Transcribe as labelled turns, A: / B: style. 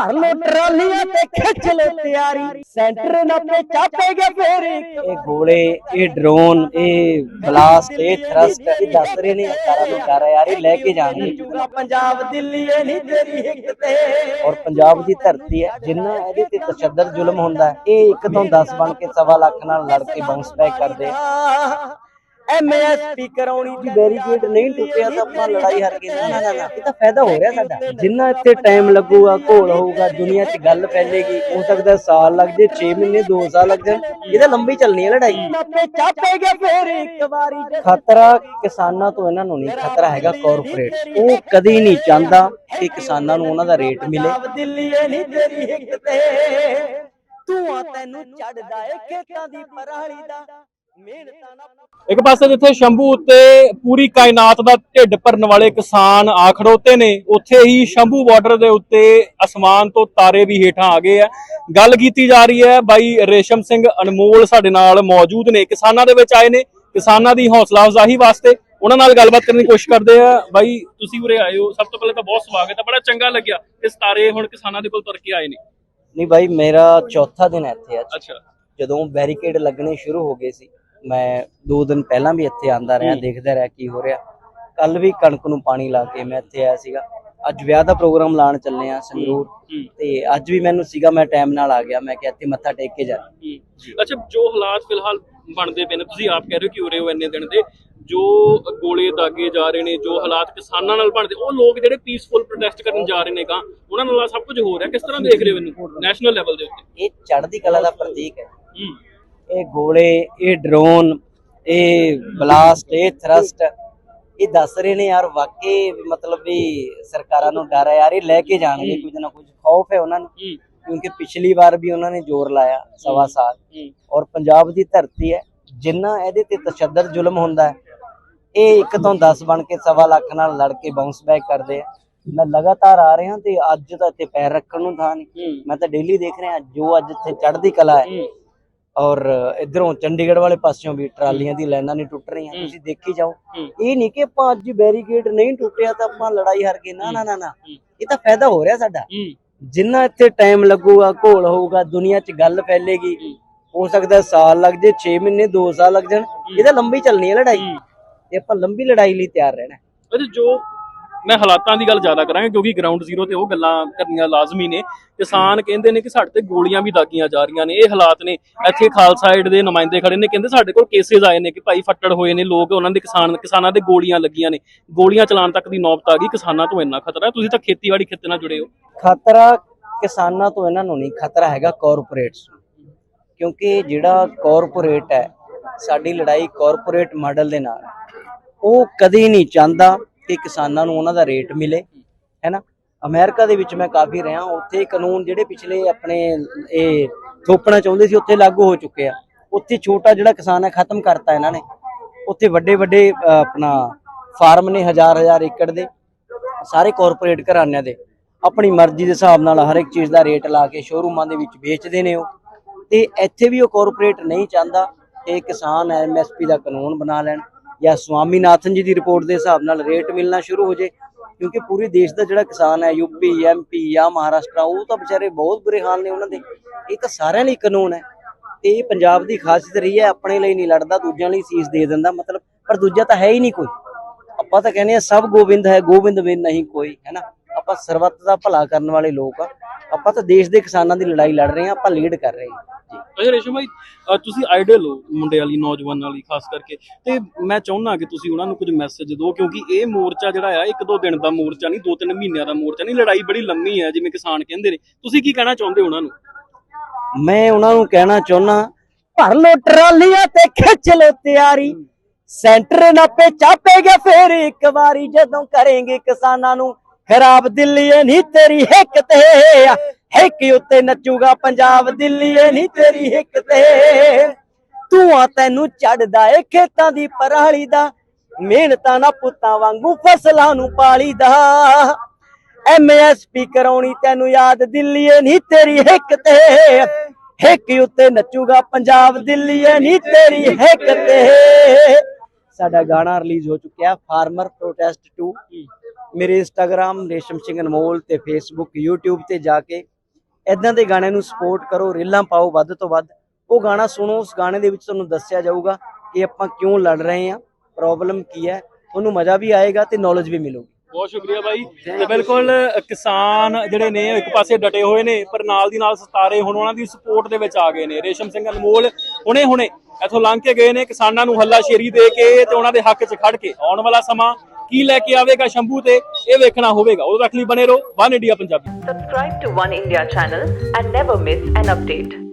A: ਭਰ ਲੋ ਟਰਾਲੀਆਂ ਤੇ ਖਿੱਚ ਲੋ ਤਿਆਰੀ। ਸੈਂਟਰ ਨਾ ਤੇ ਚਾਪੇਗੇ ਫੇਰ ਇਹ ਗੋਲੇ ਇਹ ਡਰੋਨ ਇਹ ਬਲਾਸਟ ਇਹ ਥਰਸਟ ਇਹ ਦੱਸ ਰਹੇ ਨੇ ਸਾਰਾ ਨੂੰ ਕਰ ਯਾਰ ਲੈ ਕੇ ਜਾਣਗੇ ਪੰਜਾਬ ਦਿੱਲੀ ਇਹ ਨਹੀਂ ਤੇਰੀ ਹਿੱਕ ਤੇ। ਔਰ ਪੰਜਾਬ ਦੀ ਧਰਤੀ ਹੈ ਜਿੰਨਾ ਇਹਦੇ ਤੇ ਤਸ਼ੱਦਦ ਜ਼ੁਲਮ ਹੁੰਦਾ ਹੈ, ਇਹ ਇੱਕ ਤੋਂ 10 ਬਣ ਕੇ ਸਵਾ ਲੱਖ ਨਾਲ ਲੜ ਕੇ ਬਾਉਂਸ ਬੈਕ ਕਰਦੇ। ਐਮਐਸਪੀ ਕਰਾਉਣੀ ਦੀ ਬੈਰੀਕੇਡ ਨਹੀਂ ਟੁੱਟਿਆ ਤਾਂ ਆਪਾਂ ਲੜਾਈ ਹਾਰ ਗਏ ਨਾ ਨਾ ਨਾ, ਇਹ ਤਾਂ ਫਾਇਦਾ ਹੋ ਰਿਹਾ ਸਾਡਾ। ਜਿੰਨਾ ਇੱਥੇ ਟਾਈਮ ਲੱਗੂਗਾ ਘੋਲ ਹੋਊਗਾ ਦੁਨੀਆ 'ਚ ਗੱਲ ਫੈਲੇਗੀ ਹੋ ਸਕਦਾ ਸਾਲ ਲੱਗ ਜੇ 6 ਮਹੀਨੇ 2 ਸਾਲ ਲੱਗ ਜਾਣ ਇਹ ਲੰਬੀ ਚੱਲਣੀ ਹੈ ਲੜਾਈ। ਚਾਪੇਗੇ ਫੇਰ ਇੱਕ ਵਾਰੀ ਖਤਰਾ ਕਿਸਾਨਾਂ ਤੋਂ ਇਹਨਾਂ ਨੂੰ ਨਹੀਂ ਖਤਰਾ ਹੈਗਾ ਕਾਰਪੋਰੇਟ ਉਹ ਕਦੀ ਨਹੀਂ ਚਾਹੁੰਦਾ ਕਿ ਕਿਸਾਨਾਂ ਨੂੰ ਉਹਨਾਂ ਦਾ ਰੇਟ ਮਿਲੇ। ਦਿੱਲੀ ਨਹੀਂ ਤੇਰੀ ਹਿੱਕ ਤੇ। ਧੂਆਂ ਤੈਨੂੰ ਚੜਦਾ ਏ ਖੇਤਾਂ ਦੀ ਪਰਾਲੀ ਦਾ।
B: ਇੱਕ ਪਾਸੇ ਜਿੱਥੇ ਸ਼ੰਭੂ ਉੱਤੇ ਪੂਰੀ ਕਾਇਨਾਤ ਦਾ ਢਿੱਡ ਭਰਨ ਵਾਲੇ ਕਿਸਾਨ ਆ ਖੜੋਤੇ ਨੇ ਉੱਥੇ ਹੀ ਸ਼ੰਭੂ ਬਾਰਡਰ ਦੇ ਉੱਤੇ ਅਸਮਾਨ ਤੋਂ ਤਾਰੇ ਵੀ ਹੇਠਾਂ ਆ ਗਏ ਆ। ਗੱਲ ਕੀਤੀ ਜਾ ਰਹੀ ਹੈ ਬਾਈ ਰੇਸ਼ਮ ਸਿੰਘ ਅਨਮੋਲ ਸਾਡੇ ਨਾਲ ਮੌਜੂਦ ਨੇ ਕਿਸਾਨਾਂ ਦੇ ਵਿੱਚ ਆਏ ਨੇ। ਕਿਸਾਨਾਂ ਦੀ ਹੌਸਲਾ ਅਫਜ਼ਾਈ ਵਾਸਤੇ ਉਹਨਾਂ ਨਾਲ ਗੱਲਬਾਤ ਕਰਨ ਦੀ ਕੋਸ਼ਿਸ਼ ਕਰਦੇ ਆ। ਬਾਈ ਤੁਸੀਂ ਉਰੇ ਆਏ ਹੋ ਸਭ ਤੋਂ ਪਹਿਲਾਂ ਤਾਂ ਬਹੁਤ ਸਵਾਗਤ ਹੈ ਬੜਾ ਚੰਗਾ ਲੱਗਿਆ ਇਸ ਤਾਰੇ ਹੁਣ ਕਿਸਾਨਾਂ ਦੇ ਕੋਲ ਤੁਰ ਕੇ ਆਏ ਨੇ।
A: ਨਹੀਂ ਭਾਈ ਮੇਰਾ ਚੌਥਾ ਦਿਨ ਹੈ ਇੱਥੇ ਅੱਜ।
B: ਅੱਛਾ।
A: ਜਦੋਂ ਬੈਰੀਕੇਡ ਲੱਗਣੇ ਸ਼ੁਰੂ ਹੋ ਗਏ ਸੀ ਮੈਂ ਦੋ ਦਿਨ ਪਹਿਲਾਂ ਵੀ ਇੱਥੇ ਆਂਦਾ ਰਿਹਾ। ਦੇਖਦਾ ਰਿਹਾ ਕੀ ਹੋ ਰਿਹਾ। ਕੱਲ ਵੀ ਕਣਕ ਨੂੰ ਪਾਣੀ ਲਾ ਕੇ ਮੈਂ ਇੱਥੇ ਆਇਆ ਸੀਗਾ। ਅੱਜ ਵਿਆਹ ਦਾ ਪ੍ਰੋਗਰਾਮ ਲਾਣ ਚੱਲੇ ਆ ਸੰਗਰੂਰ ਤੇ ਅੱਜ ਵੀ ਮੈਨੂੰ ਸੀਗਾ ਮੈਂ ਟਾਈਮ ਨਾਲ ਆ ਗਿਆ। ਮੈਂ ਕਿਹਾ ਇੱਥੇ ਮੱਥਾ ਟੇਕ ਕੇ ਜਾ।
B: ਅੱਛਾ ਜੋ ਹਾਲਾਤ ਫਿਲਹਾਲ ਬਣਦੇ ਪਏ ਨੇ ਤੁਸੀਂ ਆਪ ਕਹਿ ਰਹੇ ਹੋ ਕਿ ਉਰੇ ਹੋ ਇੰਨੇ ਦਿਨ ਦੇ। ਜੋ ਗੋਲੇ ਦਾਗੇ ਜਾ ਰਹੇ ਨੇ ਜੋ ਹਾਲਾਤ ਕਿਸਾਨਾਂ ਨਾਲ ਬਣਦੇ ਉਹ ਲੋਕ ਜਿਹੜੇ ਪੀਸਫੁਲ ਪ੍ਰੋਟੈਸਟ ਕਰਨ ਜਾ ਰਹੇ ਨੇ ਗਾ ਉਹਨਾਂ ਨਾਲ ਸਭ ਕੁਝ ਹੋ ਰਿਹਾ? ਕਿਸ ਤਰ੍ਹਾਂ ਦੇਖ ਰਹੇ ਹੋ ਇਹਨੂੰ? ਨੈਸ਼ਨਲ ਲੈਵਲ ਦੇ ਉੱਤੇ।
A: ਇਹ ਚੜ੍ਹਦੀ ਕਲਾ ਦਾ ਪ੍ਰਤੀਕ ਹੈ। ਇਹ ਗੋਲੇ ਇਹ ਡਰੋਨ ਇਹ ਬਲਾਸਟ ਇਹ ਥਰਸਟ ਇਹ ਦੱਸ ਰਹੇ ਨੇ ਯਾਰ ਵਾਕਈ ਮਤਲਬ ਵੀ ਸਰਕਾਰਾਂ ਨੂੰ ਡਰ ਹੈ ਯਾਰ ਇਹ ਲੈ ਕੇ ਜਾਣਗੇ ਕੁਝ ਨਾ ਕੁਝ ਖੌਫ ਹੈ ਉਹਨਾਂ ਨੂੰ। ਕਿਉਂਕਿ ਪਿਛਲੀ ਵਾਰ ਵੀ ਉਹਨਾਂ ਨੇ ਜ਼ੋਰ ਲਾਇਆ ਸਵਾ ਸਾਲ। ਔਰ ਪੰਜਾਬ ਦੀ ਧਰਤੀ ਹੈ ਜਿੰਨਾ ਇਹਦੇ ਤੇ ਤਸ਼ੱਦਦ ਜ਼ੁਲਮ ਹੁੰਦਾ ਹੈ ਇਹ ਇੱਕ ਤੋਂ 10 ਬਣ ਕੇ ਸਵਾ ਲੱਖ ਨਾਲ ਲੜ ਕੇ ਬਾਉਂਸ ਬੈਕ ਕਰਦੇ ਆ। ਮੈਂ ਲਗਾਤਾਰ ਆ ਰਿਹਾ ਤੇ ਅੱਜ ਤਾਂ ਇੱਥੇ ਪੈਰ ਰੱਖਣ ਨੂੰ ਥਾਂ ਨਹੀਂ। ਮੈਂ ਤਾਂ ਡੇਲੀ ਦੇਖ ਰਿਹਾ ਜੋ ਅੱਜ ਇੱਥੇ ਚੜ੍ਹਦੀ ਕਲਾ ਹੈ। ਔਰ ਇਧਰੋਂ ਚੰਡੀਗੜ੍ਹ ਵਾਲੇ ਪਾਸਿਓਂ ਵੀ ਟਰਾਲੀਆਂ ਦੀ ਲਾਈਨਾਂ ਨਹੀਂ ਟੁੱਟ ਰਹੀਆਂ ਤੁਸੀਂ ਦੇਖੀ ਜਾਓ। ਇਹ ਨਹੀਂ ਕਿ ਆਪਾਂ ਅੱਜ ਬੈਰੀਕੇਡ ਨਹੀਂ ਟੁੱਟਿਆ ਤਾਂ ਆਪਾਂ ਲੜਾਈ ਹਾਰ ਗਏ। ਨਾ ਨਾ ਨਾ ਨਾ। ਇਹ ਤਾਂ ਫਾਇਦਾ ਹੋ ਰਿਹਾ ਸਾਡਾ। ਜਿੰਨਾ ਇੱਥੇ ਟਾਈਮ ਲੱਗੂਗਾ ਘੋਲ ਹੋਊਗਾ ਦੁਨੀਆ 'ਚ ਗੱਲ ਫੈਲੇਗੀ। ਹੋ। ਸਕਦਾ ਸਾਲ ਲੱਗ ਜੇ 6 ਮਹੀਨੇ 2 ਸਾਲ ਲੱਗ ਜਾਣ। ਇਹ ਤਾਂ ਲੰਬੀ ਚੱਲਣੀ ਹੈ ਲੜਾਈ। ਤੇ ਆਪਾਂ ਲੰਬੀ ਲੜਾਈ ਲਈ ਤਿਆਰ ਰਹਿਣਾ
B: ਜੋ ਮੈਂ ਹਾਲਾਤਾਂ ਦੀ ਗੱਲ ਜ਼ਿਆਦਾ ਕਰਾਂਗਾ ਕਿਉਂਕਿ ਗਰਾਊਂਡ ਜ਼ੀਰੋ ਤੇ ਉਹ ਗੱਲਾਂ ਕਰਨੀਆਂ ਲਾਜ਼ਮੀ ਨੇ। ਕਿਸਾਨ ਕਹਿੰਦੇ ਨੇ ਕਿ ਸਾਡੇ ਤੇ ਗੋਲੀਆਂ ਵੀ ਦਾਗੀਆਂ ਜਾ ਰਹੀਆਂ ਨੇ। ਇਹ ਹਾਲਾਤ ਨੇ। ਇੱਥੇ ਖਾਲਸਾ ਏਡ ਦੇ ਨੁਮਾਇੰਦੇ ਖੜੇ ਨੇ। ਕਹਿੰਦੇ ਸਾਡੇ ਕੋਲ ਕੇਸਿਸ ਆਏ ਨੇ ਕਿ ਭਾਈ ਫੱਟੜ ਹੋਏ ਨੇ। ਲੋਕ ਉਹਨਾਂ ਦੇ ਕਿਸਾਨ ਕਿਸਾਨਾਂ ਦੇ ਗੋਲੀਆਂ ਲੱਗੀਆਂ ਨੇ। ਗੋਲੀਆਂ ਚਲਾਉਣ ਤੱਕ ਦੀ ਨੌਬਤ ਆ ਗਈ। ਕਿਸਾਨਾਂ ਤੋਂ ਇੰਨਾ ਖਤਰਾ ਤੁਸੀਂ ਤਾਂ ਖੇਤੀਬਾੜੀ ਖੇਤੇ ਨਾਲ ਜੁੜੇ ਹੋ।
A: ਖਤਰਾ ਕਿਸਾਨਾਂ ਤੋਂ ਇਹਨਾਂ ਨੂੰ ਨਹੀਂ। ਖਤਰਾ ਹੈਗਾ ਕਾਰਪੋਰੇਟਸ ਕਿਉਂਕਿ ਜਿਹੜਾ ਕਾਰਪੋਰੇਟ ਹੈ, ਸਾਡੀ ਲੜਾਈ ਕਾਰਪੋਰੇਟ ਮਾਡਲ ਦੇ ਨਾਲ। ਉਹ ਕਦੀ ਨਹੀਂ ਚਾਹੁੰਦਾ ਕਿ ਕਿਸਾਨਾਂ ਨੂੰ ਉਹਨਾਂ ਦਾ ਰੇਟ ਮਿਲੇ, ਹੈਨਾ? ਅਮਰੀਕਾ ਦੇ ਵਿੱਚ ਮੈਂ ਕਾਫੀ ਰਿਹਾ, ਉੱਥੇ ਕਾਨੂੰਨ ਜਿਹੜੇ ਪਿਛਲੇ ਆਪਣੇ ਇਹ ਥੋਪਣਾ ਚਾਹੁੰਦੇ ਸੀ, ਉੱਥੇ ਲਾਗੂ ਹੋ ਚੁੱਕੇ ਆ। ਉੱਥੇ ਛੋਟਾ ਜਿਹੜਾ ਕਿਸਾਨ ਹੈ, ਖਤਮ ਕਰਤਾ ਇਹਨਾਂ ਨੇ। ਉੱਥੇ ਵੱਡੇ ਵੱਡੇ ਆਪਣਾ ਫਾਰਮ ਨੇ ਹਜ਼ਾਰ ਹਜ਼ਾਰ ਏਕੜ ਦੇ, ਸਾਰੇ ਕਾਰਪੋਰੇਟ ਘਰਾਣਿਆਂ ਦੇ। ਆਪਣੀ ਮਰਜ਼ੀ ਦੇ ਹਿਸਾਬ ਨਾਲ ਹਰ ਇੱਕ ਚੀਜ਼ ਦਾ ਰੇਟ ਲਾ ਕੇ ਸ਼ੋਰੂਮਾਂ ਦੇ ਵਿੱਚ ਵੇਚਦੇ ਨੇ ਉਹ। ਤੇ ਇੱਥੇ ਵੀ ਉਹ ਕਾਰਪੋਰੇਟ ਨਹੀਂ ਚਾਹੁੰਦਾ ਕਿ ਕਿਸਾਨ ਐਮਐਸਪੀ ਦਾ ਕਾਨੂੰਨ ਬਣਾ ਲੈਣ। ਜਾਂ ਸਵਾਮੀਨਾਥਨ ਜੀ ਦੀ ਰਿਪੋਰਟ ਦੇ ਹਿਸਾਬ ਨਾਲ ਰੇਟ ਮਿਲਣਾ ਸ਼ੁਰੂ ਹੋ ਜੇ, ਕਿਉਂਕਿ ਪੂਰੇ ਦੇਸ਼ ਦਾ ਜਿਹੜਾ ਕਿਸਾਨ ਹੈ ਯੂਪੀ ਐਮਪੀ ਜਾਂ ਮਹਾਰਾਸ਼ਟਰ ਉਹ ਤਾਂ ਵਿਚਾਰੇ ਬਹੁਤ ਬੁਰੇ ਹਾਲ ਨੇ ਉਹਨਾਂ ਦੇ। ਇਹ ਤਾਂ ਸਾਰਿਆਂ ਲਈ ਕਾਨੂੰਨ ਹੈ। ਤੇ ਇਹ ਪੰਜਾਬ ਦੀ ਖਾਸੀਅਤ ਰਹੀ ਹੈ, ਆਪਣੇ ਲਈ ਨਹੀਂ ਲੜਦਾ, ਦੂਜਿਆਂ ਲਈ ਸੀਸ ਦੇ ਦਿੰਦਾ, ਮਤਲਬ ਪਰ ਦੂਜਾ ਤਾਂ ਹੈ ਹੀ ਨਹੀਂ ਕੋਈ। ਆਪਾਂ ਤਾਂ ਕਹਿੰਦੇ ਆ ਸਭ ਗੋਬਿੰਦ ਹੈ, ਗੋਬਿੰਦ ਬਿਨ ਨਹੀਂ ਕੋਈ ਹੈਨਾ ਆਪਾਂ ਸਰਬੱਤ ਦਾ ਭਲਾ ਕਰਨ ਵਾਲੇ ਲੋਕ ਆ। ਆਪਾਂ ਤਾਂ ਦੇਸ਼ ਦੇ ਕਿਸਾਨਾਂ ਦੀ ਲੜਾਈ ਲੜ ਰਹੇ ਆ ਆਪਾਂ ਲੀਡ ਕਰ ਰਹੇ ਹਾਂ। ਜੀ।
B: ਅੱਛਾ ਰੇਸ਼ਮ ਭਾਈ ਅ, ਤੁਸੀਂ ਆਈਡਲ ਹੋ ਮੁੰਡੇ ਵਾਲੀ ਨੌਜਵਾਨਾਂ ਲਈ ਖਾਸ ਕਰਕੇ। ਤੇ ਮੈਂ ਚਾਹੁੰਦਾ ਕਿ ਤੁਸੀਂ ਉਹਨਾਂ ਨੂੰ ਕੁਝ ਮੈਸੇਜ ਦਿਓ ਕਿਉਂਕਿ ਇਹ ਮੋਰਚਾ ਜਿਹੜਾ ਆ ਇੱਕ ਦੋ ਦਿਨ ਦਾ ਮੋਰਚਾ ਨਹੀਂ ਦੋ ਤਿੰਨ ਮਹੀਨਿਆਂ ਦਾ ਮੋਰਚਾ ਨਹੀਂ ਲੜਾਈ ਬੜੀ ਲੰਮੀ ਹੈ ਜਿਵੇਂ ਕਿਸਾਨ ਕਹਿੰਦੇ ਨੇ। ਤੁਸੀਂ ਕੀ ਕਹਿਣਾ ਚਾਹੁੰਦੇ ਹੋ ਉਹਨਾਂ ਨੂੰ?
A: ਮੈਂ ਉਹਨਾਂ ਨੂੰ ਕਹਿਣਾ ਚਾਹੁੰਦਾ ਭਰ ਲੋ ਟਰਾਲੀਆਂ ਤੇ ਖਿੱਚ ਲੋ ਤਿਆਰੀ। ਸੈਂਟਰ ਨਾਪੇ ਚਾਪੇਗੇ ਫੇਰ ਇੱਕ ਵਾਰੀ ਜਦੋਂ ਕਰੇਂਗੇ ਕਿਸਾਨਾਂ ਨੂੰ ਖਰਾਬ ਦਿੱਲੀ ਨਹੀਂ ਤੇਰੀ ਹਿੱਕ ਤੇ ਹਿੱਕ ਉੱਤੇ ਨੱਚੂਗਾ ਪੰਜਾਬ ਦਿੱਲੀ ਨਹੀਂ ਤੇਰੀ ਹਿੱਕ ਤੇ। ਧੂਆਂ ਤੈਨੂੰ ਚੜਦਾ ਏ ਖੇਤਾਂ ਦੀ ਪਰਾਲੀ ਦਾ, ਮਿਹਨਤਾਂ ਨਾ ਪੁੱਤਾਂ ਵਾਂਗੂ ਫਸਲਾਂ ਨੂੰ ਪਾਲੀਦਾ ਐਮਐਸਪੀ ਕਰਾਉਣੀ ਤੈਨੂੰ ਯਾਦ ਦਿੱਲੀ ਏ ਨਹੀਂ ਤੇਰੀ ਹਿੱਕ ਤੇ। ਹਿੱਕ ਉੱਤੇ ਨੱਚੂਗਾ ਪੰਜਾਬ ਦਿੱਲੀ ਏ ਨਹੀਂ ਤੇਰੀ ਹਿੱਕ ਤੇ। ਸਾਡਾ ਗਾਣਾ ਰਿਲੀਜ਼ ਹੋ ਚੁੱਕਿਆ ਫਾਰਮਰ ਪ੍ਰੋਟੈਸਟ 2 ਮੇਰੇ ਇੰਸਟਾਗ੍ਰam ਰੇਸ਼ਮ ਸਿੰਘ ਅਨਮੋਲ ਤੇ ਫੇਸਬੁੱਕ YouTube ਤੇ ਜਾ ਕੇ ਇਦਾਂ ਦੇ ਗਾਣੇ ਨੂੰ ਸਪੋਰਟ ਕਰੋ ਰੀਲਾਂ ਪਾਓ ਵੱਧ ਤੋਂ ਵੱਧ। ਉਹ ਗਾਣਾ ਸੁਣੋ ਉਸ ਗਾਣੇ ਦੇ ਵਿੱਚ ਤੁਹਾਨੂੰ ਦੱਸਿਆ ਜਾਊਗਾ ਕਿ ਆਪਾਂ ਕਿਉਂ ਲੜ ਰਹੇ ਹਾਂ। ਪ੍ਰੋਬਲਮ ਕੀ ਹੈ? ਤੁਹਾਨੂੰ ਮਜ਼ਾ ਵੀ ਆਏਗਾ ਤੇ ਨੌਲੇਜ ਵੀ ਮਿਲੂਗੀ।
B: ਬਹੁਤ ਸ਼ੁਕਰੀਆ ਬਾਈ। ਤੇ ਬਿਲਕੁਲ ਕਿਸਾਨ ਜਿਹੜੇ ਨੇ ਇੱਕ ਪਾਸੇ ਡਟੇ ਹੋਏ ਨੇ ਪਰ ਨਾਲ ਦੀ ਨਾਲ ਸਤਾਰੇ ਹੁਣ ਉਹਨਾਂ ਦੀ ਸਪੋਰਟ ਦੇ ਵਿੱਚ ਆ ਗਏ ਨੇ। ਰੇਸ਼ਮ ਸਿੰਘ ਅਨਮੋਲ ਹੁਣੇ ਹੁਣੇ ਇੱਥੋਂ ਲੰਘ ਕੇ ਗਏ ਨੇ ਕਿਸਾਨਾਂ ਨੂੰ ਹੱਲਾ ਸ਼ੇਰੀ ਦੇ ਕੇ ਤੇ ਉਹਨਾਂ ਦੇ ਹੱਕ 'ਚ ਖੜ ਕੇ। ਆਉਣ ਵਾਲਾ ਸਮਾਂ ਕੀ ਲੈ ਕੇ ਆਵੇਗਾ ਸ਼ੰਭੂ ਤੇ ਇਹ ਵੇਖਣਾ ਹੋਵੇਗਾ ਉਦੋਂ ਤੱਕ ਲਈ ਬਨੇ ਰਹੋ One India Punjabi
C: subscribe to One India channel and never miss an update